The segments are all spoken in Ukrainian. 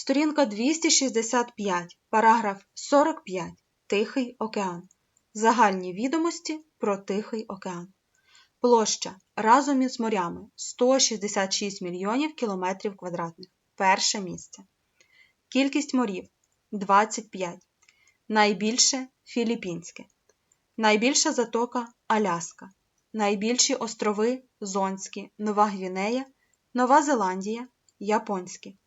Сторінка 265, параграф 45. Тихий океан. Загальні відомості про Тихий океан. Площа разом із морями 166 мільйонів кілометрів квадратних. Перше місце. Кількість морів 25. Найбільше Філіппінське. Найбільша затока Аляска. Найбільші острови Зонські, Нова Гвінея, Нова Зеландія, Японські.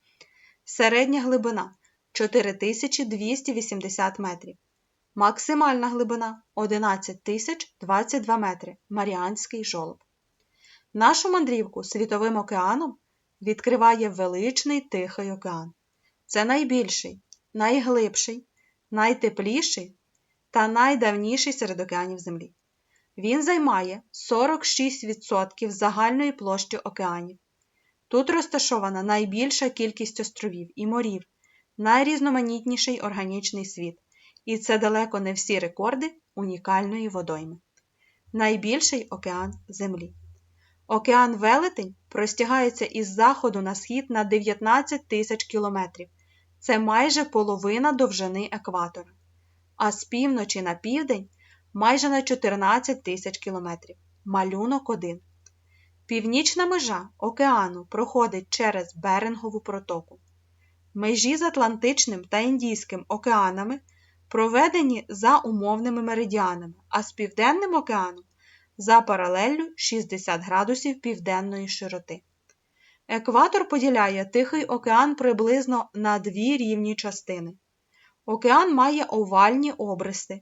Середня глибина 4280 метрів. Максимальна глибина 11022 метри. Маріанський жолоб. Нашу мандрівку світовим океаном відкриває величний Тихий океан. Це найбільший, найглибший, найтепліший та найдавніший серед океанів Землі. Він займає 46% загальної площі океанів. Тут розташована найбільша кількість островів і морів, найрізноманітніший органічний світ, і це далеко не всі рекорди унікальної водойми. Найбільший океан Землі. Океан Велетень простягається із заходу на схід на 19 тисяч кілометрів. Це майже половина довжини екватора, а з півночі на південь майже на 14 тисяч кілометрів. Малюнок 1. Північна межа океану проходить через Берингову протоку. Межі з Атлантичним та Індійським океанами проведені за умовними меридіанами, а з Південним океаном за паралеллю 60 градусів південної широти. Екватор поділяє Тихий океан приблизно на дві рівні частини. Океан має овальні обриси,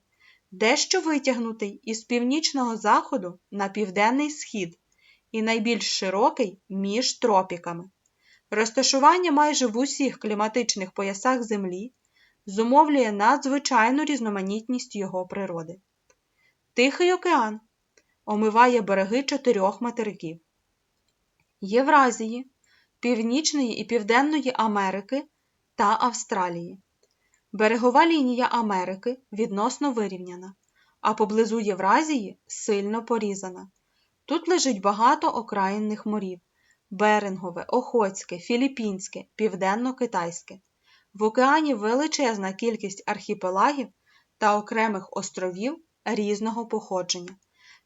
дещо витягнутий із північного заходу на південний схід і найбільш широкий між тропіками. Розташування майже в усіх кліматичних поясах Землі зумовлює надзвичайну різноманітність його природи. Тихий океан омиває береги чотирьох материків Євразії, Північної і Південної Америки та Австралії. Берегова лінія Америки відносно вирівняна, а поблизу Євразії сильно порізана. Тут лежить багато окраїнних морів Берингове, Охотське, Філіппінське, Південно-Китайське. В океані величезна кількість архіпелагів та окремих островів різного походження.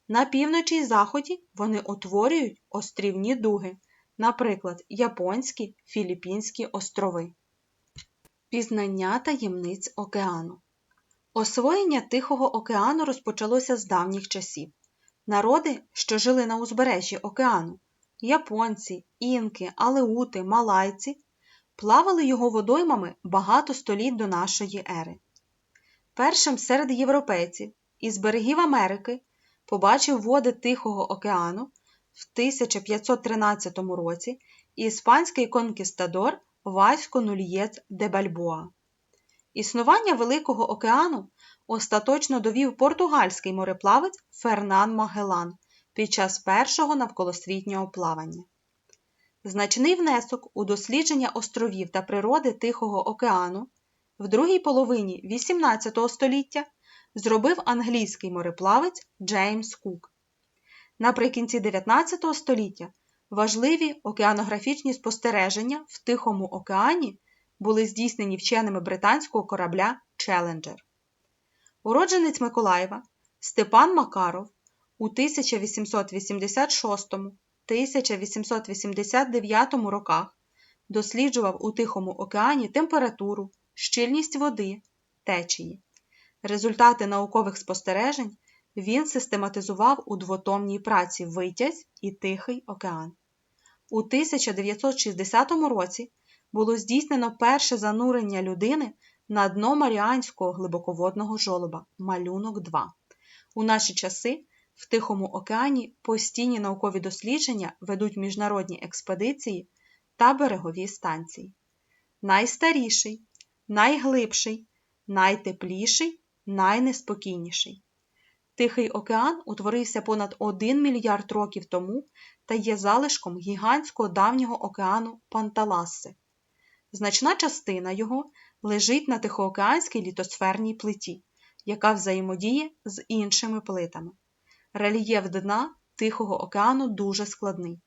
На півночі й заході вони утворюють острівні дуги, наприклад, Японські, Філіппінські острови. Пізнання таємниць океану. Освоєння Тихого океану розпочалося з давніх часів. Народи, що жили на узбережжі океану японці, інки, алеути, малайці, плавали його водоймами багато століть до нашої ери. Першим серед європейців із берегів Америки побачив води Тихого океану в 1513 році іспанський конкістадор Васько Нульєц де Бальбоа. Існування Великого океану остаточно довів португальський мореплавець Фернан Магелан під час першого навколосвітнього плавання. Значний внесок у дослідження островів та природи Тихого океану в другій половині XVIII століття зробив англійський мореплавець Джеймс Кук. Наприкінці 19 століття важливі океанографічні спостереження в Тихому океані були здійснені вченими британського корабля Челенджер. Уродженець Миколаєва Степан Макаров у 1886-1889 роках досліджував у Тихому океані температуру, щільність води, течії. Результати наукових спостережень він систематизував у двотомній праці Витязь і Тихий океан. У 1960 році було здійснено перше занурення людини на дно Маріанського глибоководного жолоба малюнок 2. У наші часи в Тихому океані постійні наукові дослідження ведуть міжнародні експедиції та берегові станції. Найстаріший, найглибший, найтепліший, найнеспокійніший. Тихий океан утворився понад 1 мільярд років тому та є залишком гігантського давнього океану Панталаси. Значна частина його лежить на Тихоокеанській літосферній плиті, яка взаємодіє з іншими плитами. Рельєф дна Тихого океану дуже складний.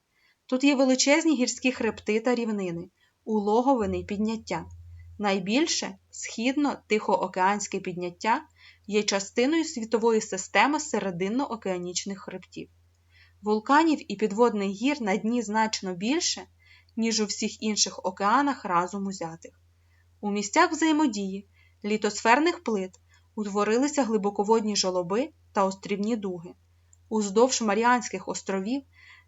Тут є величезні гірські хребти та рівнини, улоговини підняття, Найбільше східно-тихоокеанське підняття є частиною світової системи серединно-океанічних хребтів. Вулканів і підводних гір на дні значно більше, ніж у всіх інших океанах разом узятих. У місцях взаємодії літосферних плит утворилися глибоководні жолоби та острівні дуги. Уздовж Маріанських островів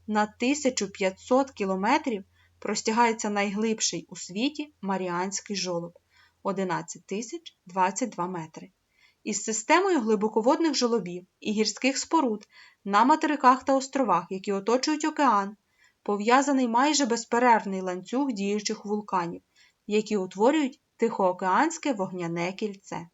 на 1500 кілометрів простягається найглибший у світі Маріанський жолоб 11 тисяч 22 метри. Із системою глибоководних жолобів і гірських споруд на материках та островах, які оточують океан, пов'язаний майже безперервний ланцюг діючих вулканів, які утворюють Тихоокеанське вогняне кільце.